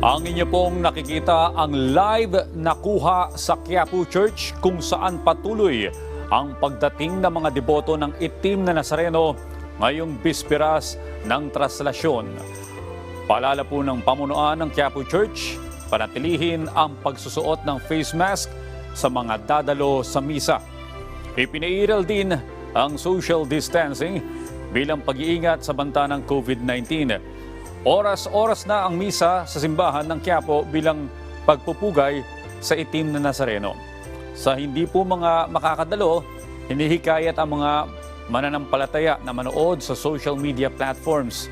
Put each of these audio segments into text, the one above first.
Ang inyo pong nakikita ang live na kuha sa Quiapo Church kung saan patuloy ang pagdating ng mga deboto ng itim na Nazareno ngayong bisperas ng traslasyon. Paalala po ng pamunuan ng Quiapo Church, panatilihin ang pagsusuot ng face mask sa mga dadalo sa misa. Ipinairal din ang social distancing bilang pag-iingat sa banta ng COVID-19. Oras-oras na ang misa sa simbahan ng Quiapo bilang pagpupugay sa itim na Nazareno. Sa hindi po mga makakadalo, hinihikayat ang mga mananampalataya na manood sa social media platforms.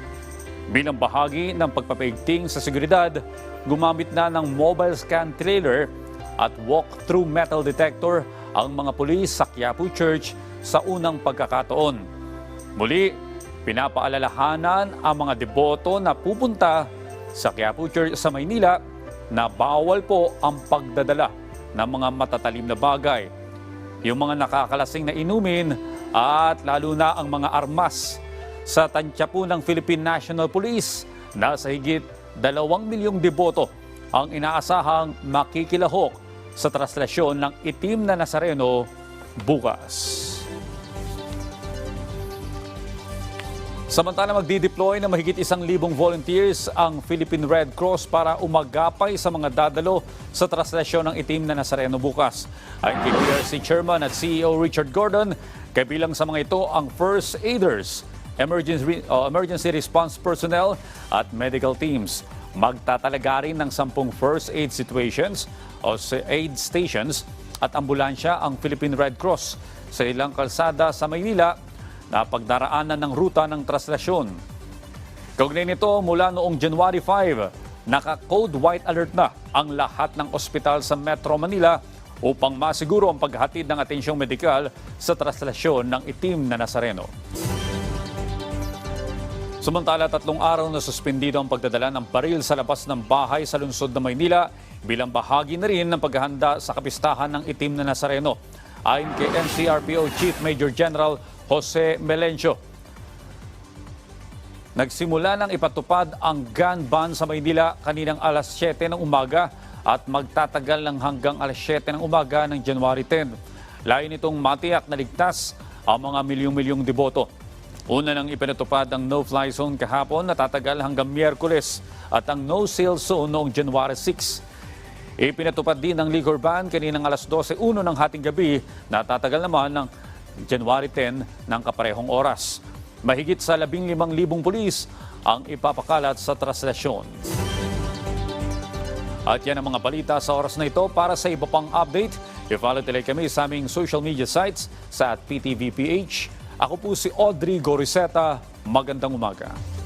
Bilang bahagi ng pagpapaigting sa seguridad, gumamit na ng mobile scan trailer at walk-through metal detector ang mga pulis sa Quiapo Church sa unang pagkakataon. Muli, pinapaalalahanan ang mga deboto na pupunta sa Quiapo Church sa Maynila na bawal po ang pagdadala ng mga matatalim na bagay. Yung mga nakakalasing na inumin at lalo na ang mga armas sa tansya po ng Philippine National Police. Nasa higit dalawang milyong deboto ang inaasahang makikilahok sa traslasyon ng itim na Nazareno bukas. Samantala magdi-deploy ng mahigit isang libong volunteers ang Philippine Red Cross para umagapay sa mga dadalo sa traslasyon ng itim na Nazareno bukas. Ayon kay PRC Chairman at CEO Richard Gordon, kabilang sa mga ito ang first aiders, emergency, uh, emergency response personnel at medical teams. Magtatalaga rin ng sampung first aid situations o aid stations at ambulansya ang Philippine Red Cross sa ilang kalsada sa Maynila na pagdaraanan ng ruta ng traslasyon. Kaugnay nito, mula noong January 5, naka-code white alert na ang lahat ng ospital sa Metro Manila upang masiguro ang paghatid ng atensyong medikal sa traslasyon ng itim na Nazareno. Samantala, tatlong araw na suspendido ang pagdadala ng baril sa labas ng bahay sa lungsod ng Maynila bilang bahagi na rin ng paghahanda sa kapistahan ng itim na Nazareno. Ayon kay NCRPO Chief Major General Jose Melencio. Nagsimula nang ipatupad ang gun ban sa Maynila kaninang alas 7 ng umaga at magtatagal lang hanggang alas 7 ng umaga ng January 10. Layo nitong matiyak na ligtas ang mga milyong-milyong deboto. Una nang ipinatupad ang no-fly zone kahapon na tatagal hanggang Miyerkules at ang no-sale zone noong January 6. Ipinatupad din ang liquor ban kaninang alas 12.01 ng hating gabi na tatagal naman ng January 10 ng kaparehong oras. Mahigit sa 15,000 pulis ang ipapakalat sa traslasyon. At yan ang mga balita sa oras na ito. Para sa iba pang update, i-follow tuloy kami sa aming social media sites sa PTVPH. Ako po si Audrey Goriseta. Magandang umaga.